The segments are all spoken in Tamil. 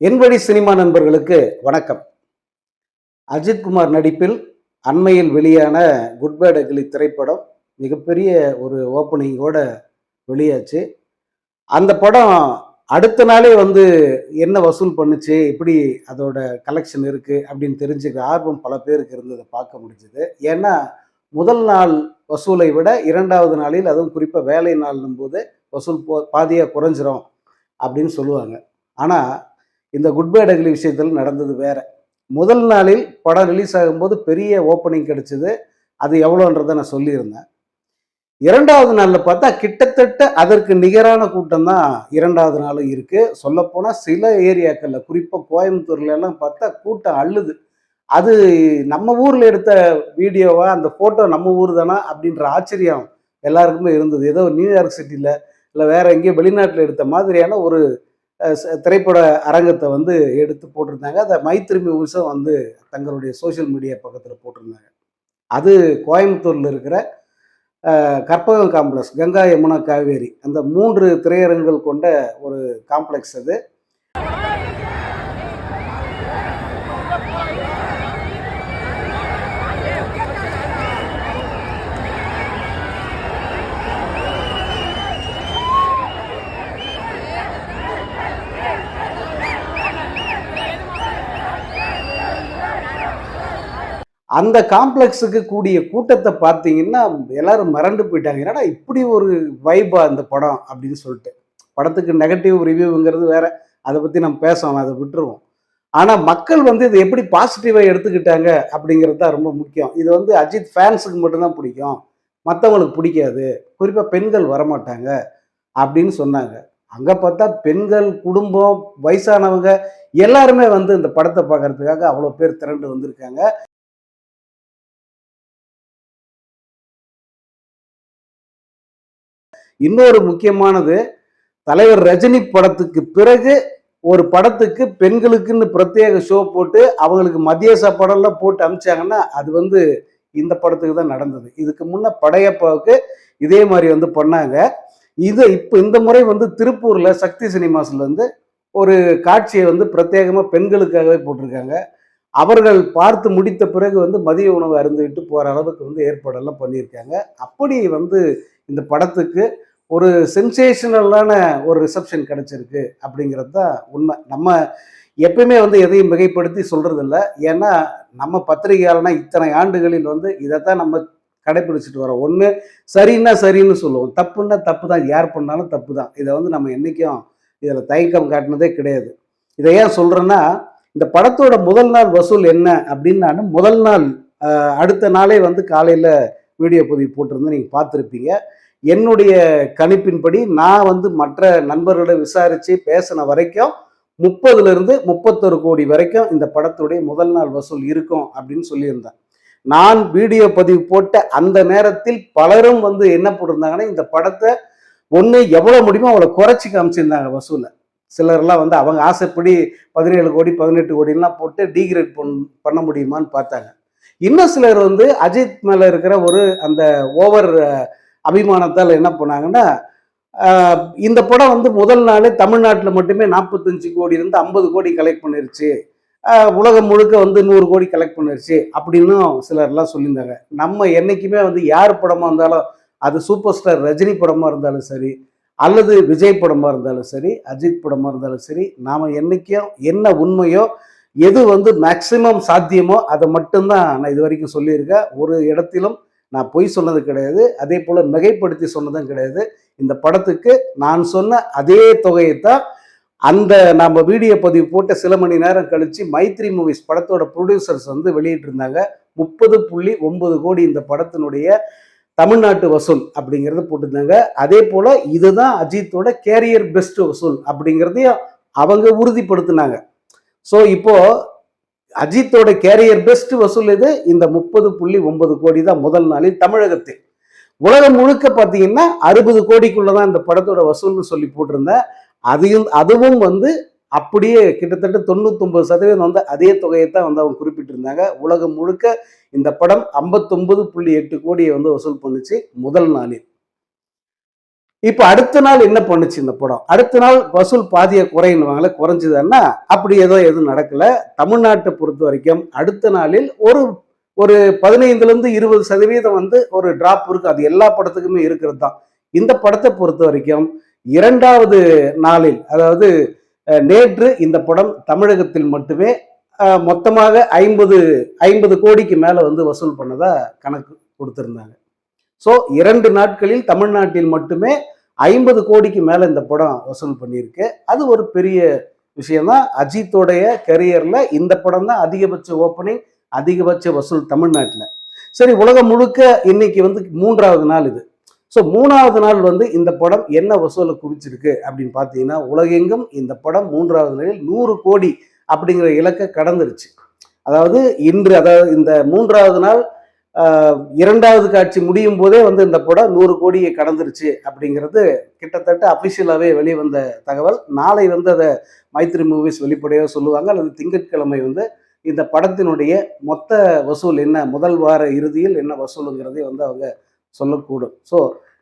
என்படி சினிமா நண்பர்களுக்கு வணக்கம். அஜித்குமார் நடிப்பில் அண்மையில் வெளியான குட் பேட் திரைப்படம் மிகப்பெரிய ஒரு ஓப்பனிங்கோட வெளியாச்சு. அந்த படம் அடுத்த நாளே வந்து என்ன வசூல் பண்ணுச்சு எப்படி அதோட கலெக்ஷன் இருக்குது அப்படின்னு தெரிஞ்சுக்க ஆர்வம் பல பேருக்கு இருந்ததை பார்க்க முடிஞ்சுது. ஏன்னா முதல் நாள் வசூலை விட இரண்டாவது நாளில் அதுவும் குறிப்பாக வேலை நாள்னும் போது வசூல் போ பாதியாக குறைஞ்சிரும் அப்படின்னு சொல்லுவாங்க. ஆனால் இந்த குட் பை டக்லி விஷயத்தில் நடந்தது வேற. முதல் நாளில் படம் ரிலீஸ் ஆகும்போது பெரிய ஓப்பனிங் கிடைச்சது. அது எவ்வளோன்றதை நான் சொல்லியிருந்தேன். இரண்டாவது நாளில் பார்த்தா கிட்டத்தட்ட அதற்கு நிகரான கூட்டம் தான் இரண்டாவது நாளும் இருக்குது சொல்லப்போனால் சில ஏரியாக்களில் குறிப்பாக கோயம்புத்தூர்லலாம் பார்த்தா கூட்டம் அள்ளுது. அது நம்ம ஊரில் எடுத்த வீடியோவா அந்த ஃபோட்டோ நம்ம ஊர் தானா அப்படின்ற ஆச்சரியம் எல்லாருக்குமே இருந்தது. ஏதோ நியூயார்க் சிட்டியில் இல்லை வேற எங்கேயோ வெளிநாட்டில் எடுத்த மாதிரியான ஒரு திரைப்பட அரங்கத்தை வந்து எடுத்து போட்டிருந்தாங்க. அதை மைத்ரி மூவிஸும் வந்து தங்களுடைய சோஷியல் மீடியா பக்கத்தில் போட்டிருந்தாங்க. அது கோயம்புத்தூரில் இருக்கிற கற்பகம் காம்ப்ளெக்ஸ் கங்கா யமுனா காவேரி அந்த மூன்று திரையரங்குகள் கொண்ட ஒரு காம்ப்ளெக்ஸ் அது. அந்த காம்ப்ளெக்ஸுக்கு கூடிய கூட்டத்தை பார்த்தீங்கன்னா எல்லாரும் மறண்டு போயிட்டாங்க. என்னடா இப்படி ஒரு வைபா அந்த படம் அப்படின்னு சொல்லிட்டு. படத்துக்கு நெகட்டிவ் ரிவ்யூங்கிறது வேற. அதை பற்றி நம்ம பேசுவோம் அதை விட்டுருவோம். ஆனால் மக்கள் வந்து இதை எப்படி பாசிட்டிவாக எடுத்துக்கிட்டாங்க அப்படிங்கிறது தான் ரொம்ப முக்கியம். இது வந்து அஜித் ஃபேன்ஸுக்கு மட்டும்தான் பிடிக்கும். மற்றவங்களுக்கு பிடிக்காது. குறிப்பாக பெண்கள் வரமாட்டாங்க அப்படின்னு சொன்னாங்க. அங்கே பார்த்தா பெண்கள் குடும்பம் வயசானவங்க எல்லாருமே வந்து இந்த படத்தை பார்க்கறதுக்காக அவ்வளோ பேர் திரண்டு வந்திருக்காங்க. இன்னொரு முக்கியமானது தலைவர் ரஜினி படத்துக்கு பிறகு ஒரு படத்துக்கு பெண்களுக்குன்னு பிரத்யேக ஷோ போட்டு அவங்களுக்கு மதிய சாப்பாடெல்லாம் போட்டு அமிச்சாங்கன்னா அது வந்து இந்த படத்துக்கு தான் நடந்தது. இதுக்கு முன்னே படையப்பாவுக்கு இதே மாதிரி வந்து பண்ணாங்க. இது இப்போ இந்த முறை வந்து திருப்பூரில் சக்தி சினிமாஸ்லேருந்து ஒரு காட்சியை வந்து பிரத்யேகமாக பெண்களுக்காகவே போட்டிருக்காங்க. அவர்கள் பார்த்து முடித்த பிறகு வந்து மதிய உணவு அருந்துவிட்டு போகிற அளவுக்கு வந்து ஏற்பாடெல்லாம் பண்ணியிருக்காங்க. அப்படி வந்து இந்த படத்துக்கு ஒரு சென்சேஷனலான ஒரு ரிசப்ஷன் கிடைச்சிருக்கு அப்படிங்கிறது தான் உண்மை. நம்ம எப்பயுமே வந்து எதையும் மிகைப்படுத்தி சொல்கிறதில்ல இல்ல ஏன்னா நம்ம பத்திரிகையாளனா இத்தனை ஆண்டுகளில் வந்து இதை தான் நம்ம கடைபிடிச்சிட்டு வரோம். ஒன்று சரின்னா சரின்னு சொல்லுவோம். தப்புன்னா தப்பு தான் யார் பண்ணாலும் தப்பு தான் இதை வந்து நம்ம என்றைக்கும் இதில் தயக்கம் காட்டினதே கிடையாது. இதை ஏன் சொல்கிறேன்னா இந்த படத்தோட முதல் நாள் வசூல் என்ன அப்படின்னு நான் முதல் நாள் அடுத்த நாளே வந்து காலையில் வீடியோ பதிவு போட்டிருந்தேன். நீங்கள் பார்த்துருப்பீங்க. என்னுடைய கணிப்பின்படி நான் வந்து மற்ற நண்பர்களை விசாரித்து பேசின வரைக்கும் முப்பதுலேருந்து முப்பத்தொரு கோடி வரைக்கும் இந்த படத்துடைய முதல் நாள் வசூல் இருக்கும் அப்படின்னு சொல்லியிருந்தேன். நான் வீடியோ பதிவு போட்ட அந்த நேரத்தில் பலரும் வந்து என்ன போட்டிருந்தாங்கன்னா இந்த படத்தை ஒன்று எவ்வளோ முடியுமோ அவ்வளோ குறைச்சி காமிச்சிருந்தாங்க வசூலை. சிலர்லாம் வந்து அவங்க ஆசைப்படி பதினேழு கோடி பதினெட்டு கோடிலாம் போட்டு டீக்ரேட் பண் பண்ண முடியுமான்னு பார்த்தாங்க. இன்னும் சிலர் வந்து அஜித் மேலே இருக்கிற ஒரு அந்த ஓவர் அபிமானத்தால் என்ன பண்ணாங்கன்னா இந்த படம் வந்து முதல் நாளே தமிழ்நாட்டில் மட்டுமே நாற்பத்தஞ்சு கோடி இருந்து ஐம்பது கோடி கலெக்ட் பண்ணிருச்சு. உலகம் முழுக்க வந்து நூறு கோடி கலெக்ட் பண்ணிருச்சு அப்படின்னும் சிலர்லாம் சொல்லியிருந்தாங்க. நம்ம என்றைக்குமே வந்து யார் படமாக இருந்தாலும் அது சூப்பர் ஸ்டார் ரஜினி படமாக இருந்தாலும் சரி அல்லது விஜய் படமாக இருந்தாலும் சரி அஜித் படமாக இருந்தாலும் சரி நாம் என்னைக்கும் என்ன உண்மையோ எது வந்து மேக்சிமம் சாத்தியமோ அதை மட்டும்தான் நான் இது வரைக்கும் சொல்லியிருக்கேன். ஒரு இடத்திலும் நான் பொய் சொன்னது கிடையாது அதே போல் மிகைப்படுத்தி சொன்னதும் கிடையாது. இந்த படத்துக்கு நான் சொன்ன அதே தொகையை தான் அந்த நம்ம வீடியோ பதிவு போட்ட சில மணி நேரம் கழித்து மைத்ரி மூவிஸ் படத்தோட ப்ரொடியூசர்ஸ் வந்து வெளியிட்டிருந்தாங்க. முப்பது புள்ளி ஒன்பது கோடி இந்த படத்தினுடைய தமிழ்நாட்டு வசூல் அப்படிங்கிறத போட்டிருந்தாங்க. அதே போல் இதுதான் அஜித்தோட கேரியர் பெஸ்ட் வசூல் அப்படிங்கிறதையும் அவங்க உறுதிப்படுத்தினாங்க. ஸோ இப்போ அஜித்தோட கேரியர் பெஸ்ட் வசூல் இது இந்த முப்பது புள்ளி ஒன்பது கோடி தான் முதல் நாளில் தமிழகத்தில். உலகம் முழுக்க பார்த்தீங்கன்னா அறுபது கோடிக்குள்ள தான் இந்த படத்தோட வசூல்னு சொல்லி போட்டிருந்தேன். அதையும் அதுவும் வந்து அப்படியே கிட்டத்தட்ட தொண்ணூத்தொம்பது சதவீதம் வந்து அதே தொகையை தான் வந்து அவங்க குறிப்பிட்டிருந்தாங்க. உலகம் முழுக்க இந்த படம் ஐம்பத்தொம்பது புள்ளி எட்டு கோடியை வந்து வசூல் பண்ணுச்சு முதல் நாளில். இப்போ அடுத்த நாள் என்ன பண்ணுச்சு இந்த படம்? அடுத்த நாள் வசூல் பாதிய குறைன்னுவாங்களே குறைஞ்சதுன்னா அப்படி ஏதோ எதுவும் நடக்கல. தமிழ்நாட்டை பொறுத்த வரைக்கும் அடுத்த நாளில் ஒரு ஒரு பதினைந்துலேருந்து இருபது சதவீதம் வந்து ஒரு டிராப் இருக்குது அது எல்லா படத்துக்குமே இருக்கிறது தான். இந்த படத்தை பொறுத்த வரைக்கும் இரண்டாவது நாளில் அதாவது நேற்று இந்த படம் தமிழகத்தில் மட்டுமே மொத்தமாக ஐம்பது ஐம்பது கோடிக்கு மேலே வந்து வசூல் பண்ணதாக கணக்கு கொடுத்துருந்தாங்க. ஸோ இரண்டு நாட்களில் தமிழ்நாட்டில் மட்டுமே ஐம்பது கோடிக்கு மேலே இந்த படம் வசூல் பண்ணியிருக்கு. அது ஒரு பெரிய விஷயம்தான் அஜித்தோடைய கரியரில் இந்த படம் தான் அதிகபட்ச ஓப்பனிங் அதிகபட்ச வசூல் தமிழ்நாட்டில். சரி உலகம் முழுக்க இன்னைக்கு வந்து மூன்றாவது நாள் இது. ஸோ மூணாவது நாள் வந்து இந்த படம் என்ன வசூலை குவிச்சிருக்கு அப்படின்னு பார்த்தீங்கன்னா உலகெங்கும் இந்த படம் மூன்றாவது நாளில் நூறு கோடி அப்படிங்கிற இலக்கை கடந்துருச்சு. அதாவது இன்று அதாவது இந்த மூன்றாவது நாள் இரண்டாவது காட்சி முடியும் போதே வந்து இந்த படம் நூறு கோடியை கடந்துருச்சு அப்படிங்கிறது கிட்டத்தட்ட அஃபிஷியலாகவே வெளிவந்த தகவல். நாளை வந்து அதை மைத்ரி மூவிஸ் வெளிப்படையாக சொல்லுவாங்க. அல்லது திங்கட்கிழமை வந்து இந்த படத்தினுடைய மொத்த வசூல் என்ன முதல் வார இறுதியில் என்ன வசூலுங்கிறதை வந்து அவங்க சொல்லக்கூடும். ஸோ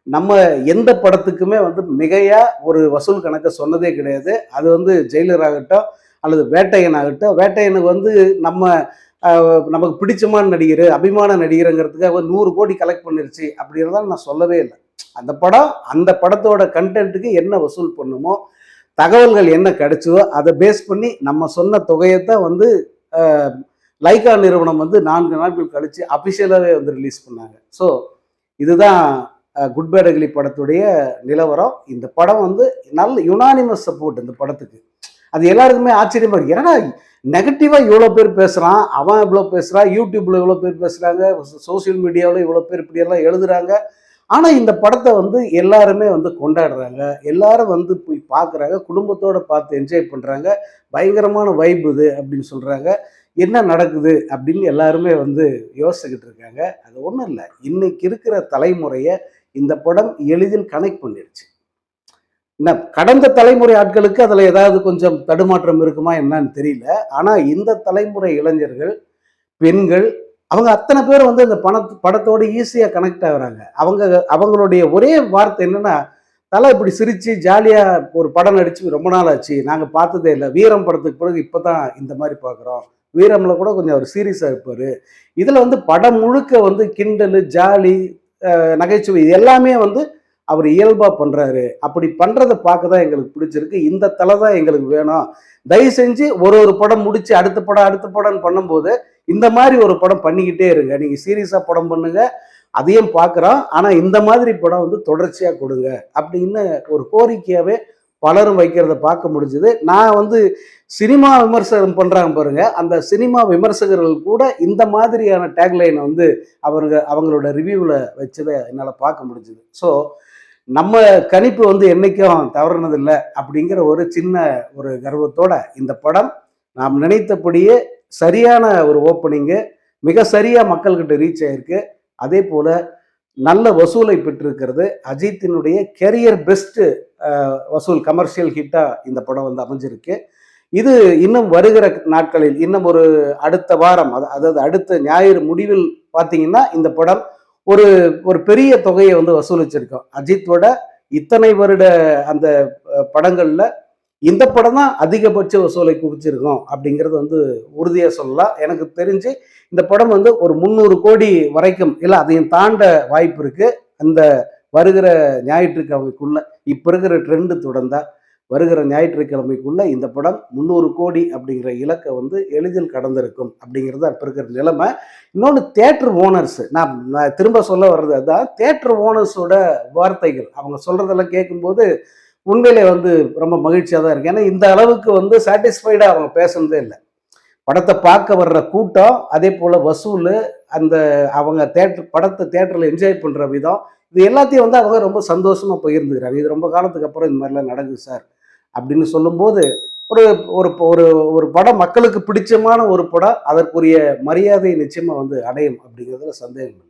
நம்ம எந்த படத்துக்குமே வந்து மிகையா ஒரு வசூல் கணக்கை சொன்னதே கிடையாது. அது வந்து ஜெயிலர் ஆகட்டும் அல்லது வேட்டையன் ஆகட்டும் வேட்டையனுக்கு வந்து நம்ம நமக்கு பிடிச்சமான நடிகர் அபிமான நடிகருங்கிறதுக்காக நூறு கோடி கலெக்ட் பண்ணிருச்சு அப்படிங்கிறத நான் சொல்லவே இல்லை. அந்த படம் அந்த படத்தோட கண்டென்ட்டுக்கு என்ன வசூல் பண்ணுமோ தகவல்கள் என்ன கிடைச்சதோ அதை பேஸ் பண்ணி நம்ம சொன்ன தொகையைத்தான் வந்து லைக்கா லைகா நிறுவனம் வந்து நான்கு நாட்கள் கழித்து அஃபிஷியலாகவே வந்து ரிலீஸ் பண்ணாங்க. ஸோ இதுதான் குட் பேட் அகிலி படத்துடைய நிலவரம். இந்த படம் வந்து நல்ல யுனானிமஸ் சப்போர்ட் இந்த படத்துக்கு. அது எல்லாருக்குமே ஆச்சரியமா இருக்கு. ஏன்னா நெகட்டிவா இவ்வளோ பேர் பேசுறான் அவன் இவ்வளோ பேசுறான் யூடியூப்ல இவ்வளோ பேர் பேசுறாங்க சோசியல் மீடியாவில் இவ்வளோ பேர் இப்படியெல்லாம் எழுதுறாங்க. ஆனா இந்த படத்தை வந்து எல்லாருமே வந்து கொண்டாடுறாங்க. எல்லாரும் வந்து போய் பார்க்குறாங்க குடும்பத்தோட பார்த்து என்ஜாய் பண்றாங்க. பயங்கரமான வைப் இது அப்படின்னு சொல்றாங்க. என்ன நடக்குது அப்படின்னு எல்லாருமே வந்து யோசிச்சுக்கிட்டு இருக்காங்க. அது ஒன்றும் இல்லை. இன்னைக்கு இருக்கிற தலைமுறையை இந்த படம் எளிதில் கனெக்ட் பண்ணிடுச்சு. என்ன கடந்த தலைமுறை ஆட்களுக்கு அதில் ஏதாவது கொஞ்சம் தடுமாற்றம் இருக்குமா என்னன்னு தெரியல. ஆனால் இந்த தலைமுறை இளைஞர்கள் பெண்கள் அவங்க அத்தனை பேர் வந்து இந்த பண படத்தோட ஈஸியாக கனெக்ட் ஆகுறாங்க. அவங்க அவங்களுடைய ஒரே வார்த்தை என்னென்னா தலை இப்படி சிரித்து ஜாலியாக ஒரு படம் நடித்து ரொம்ப நாள் ஆச்சு நாங்கள் பார்த்ததே இல்லை. வீரம் படத்துக்கு பிறகு இப்போ தான் இந்த மாதிரி பார்க்குறோம். வீரம்ல கூட கொஞ்சம் அவர் சீரியஸாக இருப்பார். இதில் வந்து படம் முழுக்க வந்து கிண்டல் ஜாலி நகைச்சுவை இது எல்லாமே வந்து அவர் இயல்பாக பண்ணுறாரு அப்படி பண்ணுறதை பார்க்க தான் எங்களுக்கு பிடிச்சிருக்கு. இந்த தலை தான் எங்களுக்கு வேணும். தயவு செஞ்சு ஒரு ஒரு படம் முடித்து அடுத்த படம் அடுத்த படம்னு பண்ணும்போது இந்த மாதிரி ஒரு படம் பண்ணிக்கிட்டே இருங்க. நீங்கள் சீரியஸாக படம் பண்ணுங்கள் அதையும் பார்க்குறோம். ஆனால் இந்த மாதிரி படம் வந்து தொடர்ச்சியாக கொடுங்க. அப்படின்னு ஒரு கோரிக்கையாகவே பலரும் வைக்கிறத பார்க்க முடிஞ்சது. நான் வந்து சினிமா விமர்சனம் பண்ணுறாங்க பாருங்க. அந்த சினிமா விமர்சகர்கள் கூட இந்த மாதிரியான டேக்லைனை வந்து அவருங்க அவங்களோட ரிவ்யூவில் வச்சதை என்னால் பார்க்க முடிஞ்சுது. ஸோ நம்ம கணிப்பு வந்து என்றைக்கும் தவறுனதில்லை அப்படிங்கிற ஒரு சின்ன ஒரு கர்வத்தோட இந்த படம் நாம் நினைத்தபடியே சரியான ஒரு ஓப்பனிங்கு மிக சரியாக மக்கள்கிட்ட ரீச் ஆயிருக்கு. அதே போல் நல்ல வசூலை பெற்றிருக்கிறது. அஜித்தினுடைய கெரியர் பெஸ்ட் வசூல் கமர்ஷியல் ஹிட்டா இந்த படம் வந்து அமைஞ்சிருக்கு. இது இன்னும் வருகிற நாட்களில் இன்னும் ஒரு அடுத்த வாரம் அதாவது அடுத்த ஞாயிறு முடிவில் பார்த்தீங்கன்னா இந்த படம் ஒரு ஒரு பெரிய தொகையை வந்து வசூலிச்சிருக்கோம். அஜித்தோட இத்தனை வருட அந்த படங்களில் படங்கள்ல இந்த படம் தான் அதிகபட்ச வசூலை குவிச்சிருக்கோம் அப்படிங்கிறது வந்து உறுதியாக சொல்லலாம். எனக்கு தெரிஞ்சு இந்த படம் வந்து ஒரு முந்நூறு கோடி வரைக்கும் இல்லை அதையும் தாண்ட வாய்ப்பு இருக்குது அந்த வருகிற ஞாயிற்றுக்கிழமைக்குள்ள இப்போ இருக்கிற ட்ரெண்டு தொடர்ந்தா வருகிற ஞாயிற்றுக்கிழமைக்குள்ள இந்த படம் முந்நூறு கோடி அப்படிங்கிற இலக்கை வந்து எளிதில் கடந்திருக்கும் அப்படிங்கிறது அப்போ இருக்கிற நிலைமை. இன்னொன்று தேட்டர் ஓனர்ஸ் நான் நான் திரும்ப சொல்ல வர்றது அதுதான் தேட்டர் ஓனர்ஸோட வார்த்தைகள். அவங்க சொல்கிறதெல்லாம் கேட்கும்போது உண்மையிலே வந்து ரொம்ப மகிழ்ச்சியாக தான் இருக்கு. ஏன்னா இந்த அளவுக்கு வந்து சாட்டிஸ்ஃபைடாக அவங்க பேசுனதே இல்லை. படத்தை பார்க்க வர்ற கூட்டம் அதே போல் வசூல் அந்த அவங்க தேட்டர் படத்தை தேட்டரில் என்ஜாய் பண்ணுற விதம் இது எல்லாத்தையும் வந்து அவங்க ரொம்ப சந்தோஷமாக பகிர்ந்துக்கிறாங்க. இது ரொம்ப காலத்துக்கு அப்புறம் இந்த மாதிரிலாம் நடக்குது சார். அப்படின்னு சொல்லும்போது ஒரு ஒரு ஒரு ஒரு படம் மக்களுக்கு பிடிச்சமான ஒரு படம் அதற்குரிய மரியாதை நிச்சயமாக வந்து அடையும் அப்படிங்கிறதுல சந்தேகம் இல்லை.